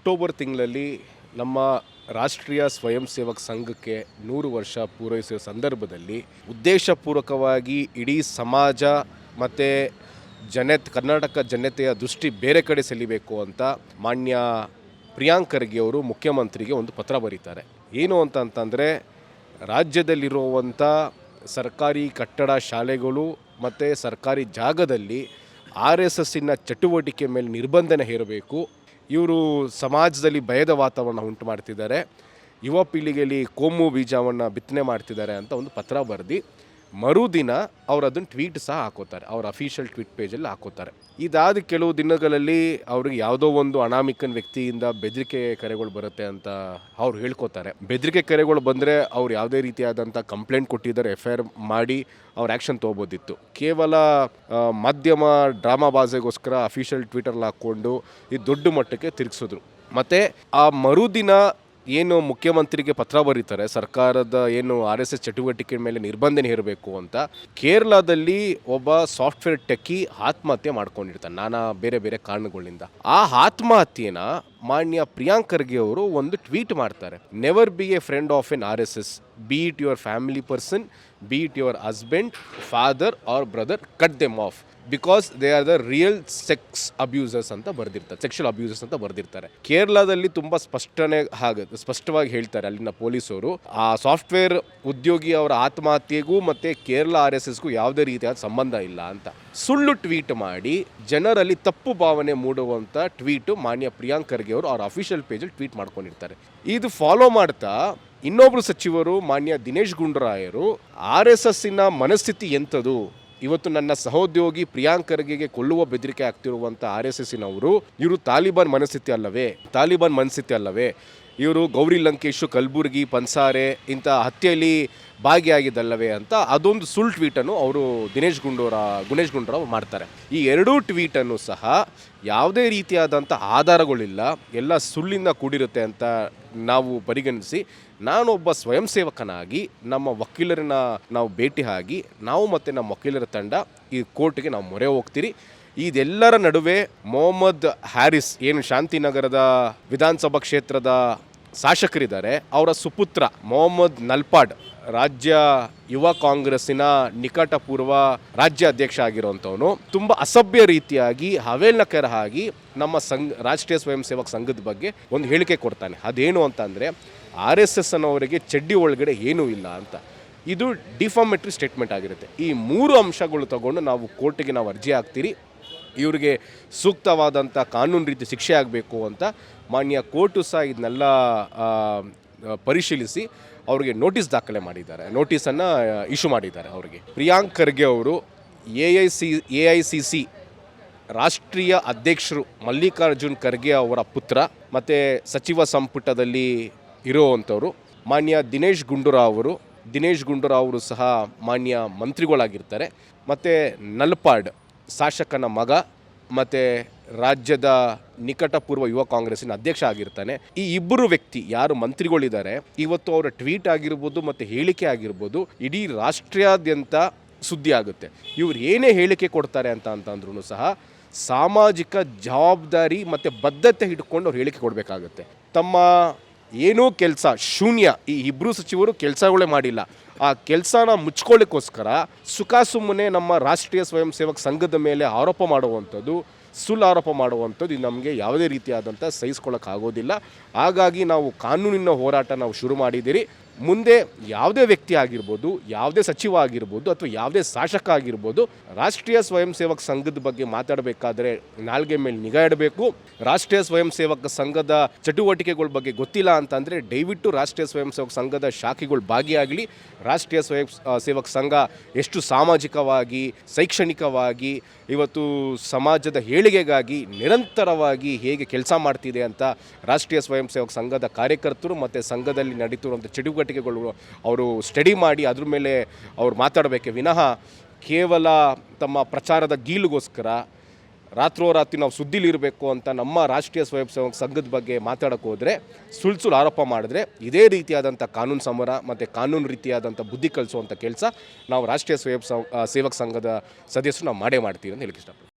October ತಿಂಗಳಲ್ಲಿ ನಮ್ಮ ರಾಷ್ಟ್ರೀಯ ಸ್ವಯಂ ಸೇವಕ ಸಂಘಕ್ಕೆ ನೂರು ವರ್ಷ ಪೂರೈಸುವ ಸಂದರ್ಭದಲ್ಲಿ ಉದ್ದೇಶಪೂರ್ವಕವಾಗಿ ಇಡೀ ಸಮಾಜ ಮತ್ತು ಜನ ಕರ್ನಾಟಕ ಜನತೆಯ ದೃಷ್ಟಿ ಬೇರೆ ಕಡೆ ಸೆಳಿಬೇಕು ಅಂತ ಮಾನ್ಯ ಪ್ರಿಯಾಂಕ್ ಖರ್ಗೆ ಅವರು ಮುಖ್ಯಮಂತ್ರಿಗೆ ಒಂದು ಪತ್ರ ಬರೀತಾರೆ. ಏನು ಅಂತ ಅಂತಂದರೆ ರಾಜ್ಯದಲ್ಲಿರುವಂಥ ಸರ್ಕಾರಿ ಕಟ್ಟಡ ಶಾಲೆಗಳು ಮತ್ತು ಸರ್ಕಾರಿ ಜಾಗದಲ್ಲಿ ಆರ್ ಎಸ್ ಎಸ್ಸಿನ ಚಟುವಟಿಕೆ ಮೇಲೆ ನಿರ್ಬಂಧನೆ ಹೇರಬೇಕು. ಇವರು ಸಮಾಜದಲ್ಲಿ ಭಯದ ವಾತಾವರಣ ಉಂಟು ಮಾಡ್ತಿದ್ದಾರೆ. ಯುವ ಪೀಳಿಗೆಯಲ್ಲಿ ಕೋಮು ಬೀಜವನ್ನು ಬಿತ್ತನೆ ಮಾಡ್ತಿದ್ದಾರೆ ಅಂತ ಒಂದು ಪತ್ರ ಬರೆದು ಮರುದಿನ ಅವ್ರು ಅದನ್ನು ಟ್ವೀಟ್ ಸಹ ಹಾಕೋತಾರೆ. ಅವ್ರ ಅಫಿಷಿಯಲ್ ಟ್ವೀಟ್ ಪೇಜಲ್ಲಿ ಹಾಕೋತಾರೆ. ಇದಾದ ಕೆಲವು ದಿನಗಳಲ್ಲಿ ಅವ್ರಿಗೆ ಯಾವುದೋ ಒಂದು ಅನಾಮಿಕನ್ ವ್ಯಕ್ತಿಯಿಂದ ಬೆದರಿಕೆ ಕರೆಗಳು ಬರುತ್ತೆ ಅಂತ ಅವ್ರು ಹೇಳ್ಕೊತಾರೆ. ಬೆದರಿಕೆ ಕರೆಗಳು ಬಂದರೆ ಅವ್ರು ಯಾವುದೇ ರೀತಿಯಾದಂಥ ಕಂಪ್ಲೇಂಟ್ ಕೊಟ್ಟಿದ್ದಾರೆ ಎಫ್ ಮಾಡಿ ಅವ್ರು ಆ್ಯಕ್ಷನ್ ತೊಗೋಬೋದಿತ್ತು. ಕೇವಲ ಮಾಧ್ಯಮ ಡ್ರಾಮಾ ಬಾಜೆಗೋಸ್ಕರ ಅಫಿಷಿಯಲ್ ಟ್ವಿಟರ್ಲ್ಲಿ ಹಾಕ್ಕೊಂಡು ಈ ದೊಡ್ಡ ಮಟ್ಟಕ್ಕೆ ತಿರುಗಿಸಿದ್ರು. ಮತ್ತು ಆ ಮರುದಿನ ಏನು ಮುಖ್ಯಮಂತ್ರಿಗೆ ಪತ್ರ ಬರೀತಾರೆ, ಸರ್ಕಾರದ ಏನು ಆರ್ ಎಸ್ ಎಸ್ ಚಟುವಟಿಕೆ ಮೇಲೆ ನಿರ್ಬಂಧನೆ ಇರಬೇಕು ಅಂತ, ಕೇರಳದಲ್ಲಿ ಒಬ್ಬ ಸಾಫ್ಟ್ವೇರ್ ಟೆಕ್ಕಿ ಆತ್ಮಹತ್ಯೆ ಮಾಡ್ಕೊಂಡಿರ್ತಾನೆ, ನಾನಾ ಬೇರೆ ಬೇರೆ ಕಾರಣಗಳಿಂದ. ಆ ಆತ್ಮಹತ್ಯೆನ ಮಾನ್ಯ ಪ್ರಿಯಾಂಕ್ ಖರ್ಗೆ ಅವರು ಒಂದು ಟ್ವೀಟ್ ಮಾಡ್ತಾರೆ never be a friend of an R S S be it your family person be it your husband father or brother cut them off because they are the real sex abusers ಅಂತ ಬರೆದಿರ್ತಾರೆ sexual ಅಬ್ಯೂಸರ್ಸ್ ಅಂತ ಬರೆದಿರ್ತಾರೆ. ಕೇರಳದಲ್ಲಿ ತುಂಬ ಸ್ಪಷ್ಟನೆ ಹಾಗೆ, ಸ್ಪಷ್ಟವಾಗಿ ಹೇಳ್ತಾರೆ ಅಲ್ಲಿನ ಪೊಲೀಸರು. ಆ ಸಾಫ್ಟ್ವೇರ್ ಉದ್ಯೋಗಿ ಅವರ ಆತ್ಮಹತ್ಯೆಗೂ ಮತ್ತು ಕೇರಳ ಆರ್ ಎಸ್ ಎಸ್ಗೂ ಯಾವುದೇ ರೀತಿಯಾದ ಸಂಬಂಧ ಇಲ್ಲ ಅಂತ. ಸುಳ್ಳು ಟ್ವೀಟ್ ಮಾಡಿ, ಜನರಲ್ಲಿ ತಪ್ಪು ಭಾವನೆ ಮೂಡುವಂಥ ಟ್ವೀಟು ಮಾನ್ಯ ಪ್ರಿಯಾಂಕ್ ಖರ್ಗೆ ಅವರು ಅವ್ರ ಅಫಿಷಿಯಲ್ ಪೇಜಲ್ಲಿ ಟ್ವೀಟ್ ಮಾಡ್ಕೊಂಡಿರ್ತಾರೆ. ಇದು ಫಾಲೋ ಮಾಡ್ತಾ, ಇನ್ನೊಬ್ರು ಸಚಿವರು ಮಾನ್ಯ ದಿನೇಶ್ ಗುಂಡೂರಾಯರು, ಆರ್ ಎಸ್ ಎಸ್ಸಿನ ಮನಸ್ಥಿತಿ ಎಂಥದು? ಇವತ್ತು ನನ್ನ ಸಹೋದ್ಯೋಗಿ ಪ್ರಿಯಾಂಕ್ ಖರ್ಗೆಗೆ ಕೊಲ್ಲುವ ಬೆದರಿಕೆ ಆಗ್ತಿರುವಂಥ ಆರ್ ಎಸ್ ಎಸ್ಸಿನವರು, ಇವರು ತಾಲಿಬಾನ್ ಮನಸ್ಥಿತಿ ಅಲ್ಲವೇ, ತಾಲಿಬಾನ್ ಮನಸ್ಥಿತಿ ಅಲ್ಲವೇ. ಇವರು ಗೌರಿ ಲಂಕೇಶು, ಕಲ್ಬುರ್ಗಿ, ಪನ್ಸಾರೆ ಇಂಥ ಹತ್ಯೆಯಲ್ಲಿ ಭಾಗಿಯಾಗಿದ್ದಲ್ಲವೇ ಅಂತ ಅದೊಂದು ಸುಳ್ಳು ಟ್ವೀಟನ್ನು ಅವರು ದಿನೇಶ್ ಗುಂಡೂರ, ಗುಣೇಶ್ ಗುಂಡೂರಾವ್ ಮಾಡ್ತಾರೆ. ಈ ಎರಡೂ ಟ್ವೀಟನ್ನು ಸಹ ಯಾವುದೇ ರೀತಿಯಾದಂಥ ಆಧಾರಗಳಿಲ್ಲ, ಎಲ್ಲ ಸುಳ್ಳಿಂದ ಕೂಡಿರುತ್ತೆ ಅಂತ ನಾವು ಪರಿಗಣಿಸಿ, ನಾನೊಬ್ಬ ಸ್ವಯಂ ಸೇವಕನಾಗಿ ನಮ್ಮ ವಕೀಲರನ್ನ ನಾವು ಭೇಟಿ ಆಗಿ, ನಾವು ಮತ್ತು ನಮ್ಮ ವಕೀಲರ ತಂಡ ಈ ಕೋರ್ಟ್ಗೆ ನಾವು ಮೊರೆ ಹೋಗ್ತೀರಿ. ಇದೆಲ್ಲರ ನಡುವೆ ಮೊಹಮ್ಮದ್ ಹ್ಯಾರಿಸ್ ಏನು ಶಾಂತಿನಗರದ ವಿಧಾನಸಭಾ ಕ್ಷೇತ್ರದ ಶಾಸಕರಿದ್ದಾರೆ. ಅವರ ಸುಪುತ್ರ ಮೊಹಮ್ಮದ್ ನಲ್ಪಾಡ್ ರಾಜ್ಯ ಯುವ ಕಾಂಗ್ರೆಸ್ಸಿನ ನಿಕಟಪೂರ್ವ ರಾಜ್ಯ ಅಧ್ಯಕ್ಷ ಆಗಿರುವಂಥವನು. ತುಂಬ ಅಸಭ್ಯ ರೀತಿಯಾಗಿ ಹವೇಲ್ನಕರ ಆಗಿ ನಮ್ಮ ಸಂಘ, ರಾಷ್ಟ್ರೀಯ ಸ್ವಯಂ ಸೇವಕ ಸಂಘದ ಬಗ್ಗೆ ಒಂದು ಹೇಳಿಕೆ ಕೊಡ್ತಾನೆ. ಅದೇನು ಅಂತ ಅಂದರೆ, ಆರ್ ಎಸ್ ಎಸ್ ಅನ್ನೋವರಿಗೆ ಚಡ್ಡಿ ಒಳಗಡೆ ಏನೂ ಇಲ್ಲ ಅಂತ. ಇದು ಡಿಫಾಮೆಟ್ರಿ ಸ್ಟೇಟ್ಮೆಂಟ್ ಆಗಿರುತ್ತೆ. ಈ ಮೂರು ಅಂಶಗಳು ತಗೊಂಡು ನಾವು ಕೋರ್ಟಿಗೆ ನಾವು ಅರ್ಜಿ ಹಾಕ್ತೀರಿ. ಇವರಿಗೆ ಸೂಕ್ತವಾದಂಥ ಕಾನೂನು ರೀತಿ ಶಿಕ್ಷೆ ಆಗಬೇಕು ಅಂತ ಮಾನ್ಯ ಕೋರ್ಟು ಸಹ ಇದನ್ನೆಲ್ಲ ಪರಿಶೀಲಿಸಿ ಅವರಿಗೆ ನೋಟಿಸ್ ದಾಖಲೆ ಮಾಡಿದ್ದಾರೆ. ನೋಟಿಸನ್ನು ಇಶ್ಯೂ ಮಾಡಿದ್ದಾರೆ ಅವರಿಗೆ. ಪ್ರಿಯಾಂಕ್ ಖರ್ಗೆ ಅವರು A I C, A I C C ರಾಷ್ಟ್ರೀಯ ಅಧ್ಯಕ್ಷರು ಮಲ್ಲಿಕಾರ್ಜುನ್ ಖರ್ಗೆ ಅವರ ಪುತ್ರ ಮತ್ತು ಸಚಿವ ಸಂಪುಟದಲ್ಲಿ ಇರುವಂಥವರು, ಮಾನ್ಯ ದಿನೇಶ್ ಗುಂಡೂರಾವ್ ಅವರು. ದಿನೇಶ್ ಗುಂಡೂರಾವ್ ಅವರು ಸಹ ಮಾನ್ಯ ಮಂತ್ರಿಗಳಾಗಿರ್ತಾರೆ. ಮತ್ತು ನಲ್ಪಾಡ್ ಶಾಸಕನ ಮಗ ಮತ್ತು ರಾಜ್ಯದ ನಿಕಟಪೂರ್ವ ಯುವ ಕಾಂಗ್ರೆಸ್ಸಿನ ಅಧ್ಯಕ್ಷ ಆಗಿರ್ತಾನೆ. ಈ ಇಬ್ಬರು ವ್ಯಕ್ತಿ ಯಾರು ಮಂತ್ರಿಗಳಿದ್ದಾರೆ, ಇವತ್ತು ಅವರ ಟ್ವೀಟ್ ಆಗಿರ್ಬೋದು ಮತ್ತು ಹೇಳಿಕೆ ಆಗಿರ್ಬೋದು, ಇಡೀ ರಾಷ್ಟ್ರಾದ್ಯಂತ ಸುದ್ದಿ ಆಗುತ್ತೆ. ಇವ್ರು ಏನೇ ಹೇಳಿಕೆ ಕೊಡ್ತಾರೆ ಅಂತ ಅಂತಂದ್ರೂ ಸಹ ಸಾಮಾಜಿಕ ಜವಾಬ್ದಾರಿ ಮತ್ತು ಬದ್ಧತೆ ಇಟ್ಕೊಂಡು ಅವ್ರು ಹೇಳಿಕೆ ಕೊಡಬೇಕಾಗುತ್ತೆ. ತಮ್ಮ ಏನೂ ಕೆಲಸ ಶೂನ್ಯ ಈ ಇಬ್ಬರು ಸಚಿವರು ಕೆಲಸಗಳೇ ಮಾಡಿಲ್ಲ. ಆ ಕೆಲಸನ ಮುಚ್ಕೊಳ್ಳಿಕ್ಕೋಸ್ಕರ ಸುಖ ಸುಮ್ಮನೆ ನಮ್ಮ ರಾಷ್ಟ್ರೀಯ ಸ್ವಯಂ ಸೇವಕ ಸಂಘದ ಮೇಲೆ ಆರೋಪ ಮಾಡುವಂಥದ್ದು, ಸುಳ್ಳು ಆರೋಪ ಮಾಡುವಂಥದ್ದು ಇದು ನಮಗೆ ಯಾವುದೇ ರೀತಿಯಾದಂಥ ಸಹಿಸ್ಕೊಳ್ಳೋಕ್ಕಾಗೋದಿಲ್ಲ. ಹಾಗಾಗಿ ನಾವು ಕಾನೂನಿನ ಹೋರಾಟ ನಾವು ಶುರು ಮಾಡಿದ್ದೀರಿ. ಮುಂದೆ ಯಾವುದೇ ವ್ಯಕ್ತಿ ಆಗಿರ್ಬೋದು, ಯಾವುದೇ ಸಚಿವ ಆಗಿರ್ಬೋದು ಅಥವಾ ಯಾವುದೇ ಶಾಸಕ ಆಗಿರ್ಬೋದು, ರಾಷ್ಟ್ರೀಯ ಸ್ವಯಂ ಸೇವಕ ಸಂಘದ ಬಗ್ಗೆ ಮಾತಾಡಬೇಕಾದ್ರೆ ನಾಲ್ಗೆ ಮೇಲೆ ನಿಗಾ ಇಡಬೇಕು. ರಾಷ್ಟ್ರೀಯ ಸ್ವಯಂ ಸೇವಕ ಸಂಘದ ಚಟುವಟಿಕೆಗಳ ಬಗ್ಗೆ ಗೊತ್ತಿಲ್ಲ ಅಂತಂದರೆ ದಯವಿಟ್ಟು ರಾಷ್ಟ್ರೀಯ ಸ್ವಯಂ ಸೇವಕ ಸಂಘದ ಶಾಖೆಗಳು ಭಾಗಿಯಾಗಲಿ. ರಾಷ್ಟ್ರೀಯ ಸ್ವಯಂ ಸೇವಕ ಸಂಘ ಎಷ್ಟು ಸಾಮಾಜಿಕವಾಗಿ, ಶೈಕ್ಷಣಿಕವಾಗಿ, ಇವತ್ತು ಸಮಾಜದ ಏಳಿಗೆಗಾಗಿ ನಿರಂತರವಾಗಿ ಹೇಗೆ ಕೆಲಸ ಮಾಡ್ತಿದೆ ಅಂತ ರಾಷ್ಟ್ರೀಯ ಸ್ವಯಂ ಸೇವಕ ಸಂಘದ ಕಾರ್ಯಕರ್ತರು ಮತ್ತು ಸಂಘದಲ್ಲಿ ನಡೀತಿರುವಂಥ ಚಟುವಟಿಕೆಗಳು ಅವರು ಸ್ಟಡಿ ಮಾಡಿ ಅದ್ರ ಮೇಲೆ ಅವ್ರು ಮಾತಾಡಬೇಕೆ ವಿನಃ ಕೇವಲ ತಮ್ಮ ಪ್ರಚಾರದ ಗೀಲುಗೋಸ್ಕರ ರಾತ್ರೋರಾತ್ರಿ ನಾವು ಸುದ್ದಿಲಿರಬೇಕು ಅಂತ ನಮ್ಮ ರಾಷ್ಟ್ರೀಯ ಸ್ವಯಂ ಸೇವಕ ಸಂಘದ ಬಗ್ಗೆ ಮಾತಾಡೋಕ್ಕೆ ಹೋದರೆ ಸುಳ್ಳು ಸುಳ್ಳು ಆರೋಪ ಮಾಡಿದ್ರೆ ಇದೇ ರೀತಿಯಾದಂಥ ಕಾನೂನು ಸಮರ ಮತ್ತು ಕಾನೂನು ರೀತಿಯಾದಂಥ ಬುದ್ಧಿ ಕಲಿಸುವಂಥ ಕೆಲಸ ನಾವು ರಾಷ್ಟ್ರೀಯ ಸ್ವಯಂ ಸೇವಕ ಸಂಘದ ಸದಸ್ಯರು ನಾವು ಮಾಡೇ ಮಾಡ್ತೀವಿ ಅಂತ ಹೇಳಕ್ಕೆ ಇಷ್ಟಪಡ್ತೀನಿ.